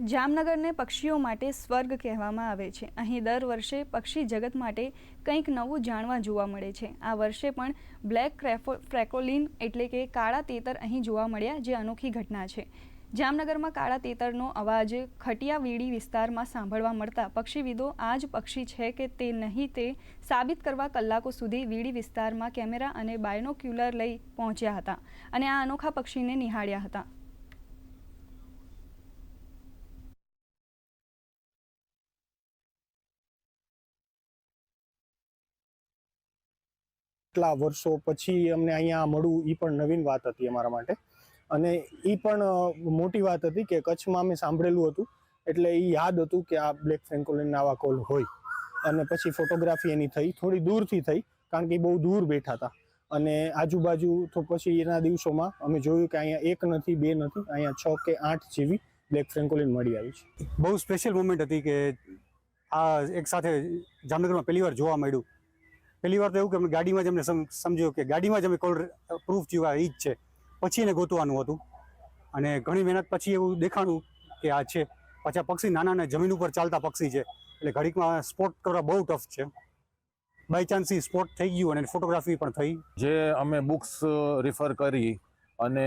જામનગરને પક્ષીઓ માટે સ્વર્ગ કહેવામાં આવે છે. અહીં દર વર્ષે પક્ષી જગત માટે કંઈક નવું જાણવા જોવા મળે છે. આ વર્ષે પણ બ્લેક ક્રેફો, ફ્રેકોલિન એટલે કે કાળા તેતર અહીં જોવા મળ્યા, જે અનોખી ઘટના છે. જામનગરમાં કાળા તેતરનો અવાજ ખટિયાવીડી વિસ્તારમાં સાંભળવા મળતા પક્ષીવિદો આ જ પક્ષી છે કે તે નહીં, તે સાબિત કરવા કલાકો સુધી વીડી વિસ્તારમાં કેમેરા અને બાયનોક્યુલર લઈ પહોંચ્યા હતા અને આ અનોખા પક્ષીને નિહાળ્યા હતા. કેટલા વર્ષો પછી અમને અહીંયા મળવું એ પણ નવીન વાત હતી અમારા માટે. અને એ પણ મોટી વાત હતી કે કચ્છમાં અમે સાંભળેલું હતું. એટલે એ યાદ હતું કે આ બ્લેક ફ્રેન્કોલિનના આવા કોલ હોય. અને પછી ફોટોગ્રાફી એની થઈ, થોડી દૂરથી થઈ, કારણ કે બહુ દૂર બેઠા હતા. અને આજુબાજુ તો પછી એના દિવસોમાં અમે જોયું કે અહીંયા એક નથી, બે નથી, અહીંયા છ કે આઠ જેવી બ્લેક ફ્રેન્કોલિન મળી આવી છે. બહુ સ્પેશિયલ મુમેન્ટ હતી કે આ એક સાથે જામનગરમાં પહેલી વાર જોવા મળ્યું. પહેલી વાર તો એવું કે અમે ગાડીમાં જ અમને સમજ્યું કે ગાડીમાં જ અમે કોલ પ્રૂફ થયું આ ઈ જ છે. પછી એને ગોતવાનું હતું. અને ઘણી મહેનત પછી એવું દેખાણું કે આ છે. પાછા પક્ષી નાના ને જમીન ઉપર ચાલતા પક્ષી છે. એટલે ઘડીકમાં સ્પોટ કરવા બહુ ટફ છે. બાય ચાન્સ એ સ્પોટ થઈ ગયું અને ફોટોગ્રાફી પણ થઈ. જે અમે બુક્સ રિફર કરી અને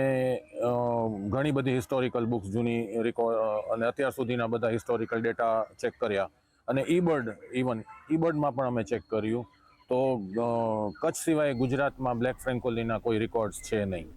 ઘણી બધી હિસ્ટોરિકલ બુક્સ જૂની રિકો અને અત્યાર સુધીના બધા હિસ્ટોરિકલ ડેટા ચેક કર્યા. અને ઈ બર્ડ ઇવન ઈ બર્ડમાં પણ અમે ચેક કર્યું. તો કચ્છ સિવાય ગુજરાતમાં બ્લેક ફ્રેન્કોલીના કોઈ રેકોર્ડ્સ છે નહીં.